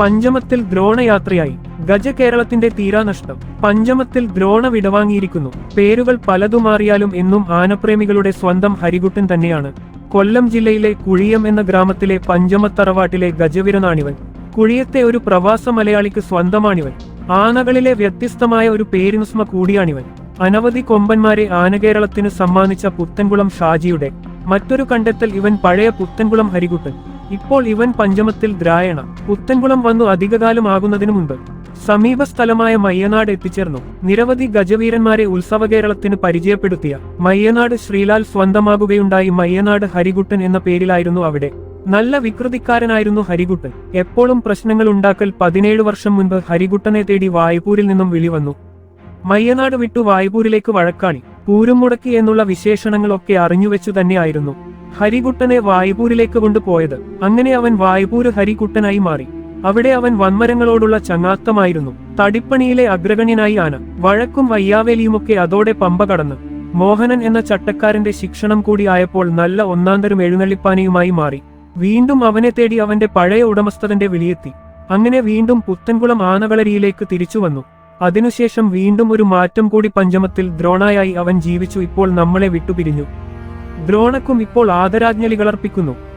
പഞ്ചമത്തിൽ ദ്രോണയാത്രയായി. ഗജ കേരളത്തിന്റെ തീരാനഷ്ടം. പഞ്ചമത്തിൽ ദ്രോണ വിടവാങ്ങിയിരിക്കുന്നു. പേരുകൾ പലതുമാറിയാലും എന്നും ആനപ്രേമികളുടെ സ്വന്തം ഹരികുട്ടൻ തന്നെയാണ്. കൊല്ലം ജില്ലയിലെ കുഴിയം എന്ന ഗ്രാമത്തിലെ പഞ്ചമത്തറവാട്ടിലെ ഗജവീരനാണിവൻ. കുഴിയത്തെ ഒരു പ്രവാസ മലയാളിക്ക് സ്വന്തമാണിവൻ. ആനകളിലെ വ്യത്യസ്തമായ ഒരു പേരിനുസ്മ കൂടിയാണിവൻ. അനവധി കൊമ്പന്മാരെ ആനകേരളത്തിന് സമ്മാനിച്ച പുത്തൻകുളം ഷാജിയുടെ. മറ്റൊരു കണ്ടെത്തൽ ഇവൻ പഴയ പുത്തൻകുളം ഹരികുട്ടൻ. ഇപ്പോൾ ഇവൻ പഞ്ചമത്തിൽ ദ്രായണം. പുത്തൻകുളം വന്നു അധികകാലം ആകുന്നതിനു മുൻപ് സമീപ സ്ഥലമായ മയ്യനാട് എത്തിച്ചേർന്നു. നിരവധി ഗജവീരന്മാരെ ഉത്സവ കേരളത്തിന് പരിചയപ്പെടുത്തിയ മയ്യനാട് ശ്രീലാൽ സ്വന്തമാകുകയുണ്ടായി മയ്യനാട് ഹരികുട്ടൻ എന്ന പേരിലായിരുന്നു അവിടെ. നല്ല വികൃതിക്കാരനായിരുന്നു ഹരികുട്ടൻ. എപ്പോഴും പ്രശ്നങ്ങൾ ഉണ്ടാക്കൽ പതിനേഴ് വർഷം മുൻപ് ഹരികുട്ടനെ തേടി വായ്പൂരിൽ നിന്നും വിളിവന്നു. മയ്യനാട് വിട്ടു വായ്പൂരിലേക്ക് വഴക്കാണി പൂരം മുടക്കി എന്നുള്ള വിശേഷണങ്ങളൊക്കെ അറിഞ്ഞുവെച്ചു തന്നെയായിരുന്നു. ഹരികുട്ടനെ വായുപൂരിലേക്ക് കൊണ്ടുപോയത്. അങ്ങനെ അവൻ വായുപൂര് ഹരികുട്ടനായി മാറി. അവിടെ അവൻ വന്മരങ്ങളോടുള്ള ചങ്ങാത്തമായിരുന്നു. തടിപ്പണിയിലെ അഗ്രഗണ്യനായി ആന. വഴക്കും വയ്യാവേലിയുമൊക്കെ അതോടെ പമ്പ കടന്ന്. മോഹനൻ എന്ന ചട്ടക്കാരന്റെ ശിക്ഷണം കൂടി ആയപ്പോൾ നല്ല ഒന്നാന്തരം എഴുന്നള്ളിപ്പാനയുമായി മാറി. വീണ്ടും അവനെ തേടി അവന്റെ പഴയ ഉടമസ്ഥതന്റെ വിളിയെത്തി. അങ്ങനെ വീണ്ടും പുത്തൻകുളം ആനവളരിയിലേക്ക് തിരിച്ചു വന്നു. അതിനുശേഷം വീണ്ടും ഒരു മാറ്റം കൂടി പഞ്ചമത്തിൽ ദ്രോണായായി അവൻ ജീവിച്ചു ഇപ്പോൾ നമ്മളെ വിട്ടുപിരിഞ്ഞു. ദ്രോണക്കും ഇപ്പോൾ ആദരാജ്ഞലികളർപ്പിക്കുന്നു.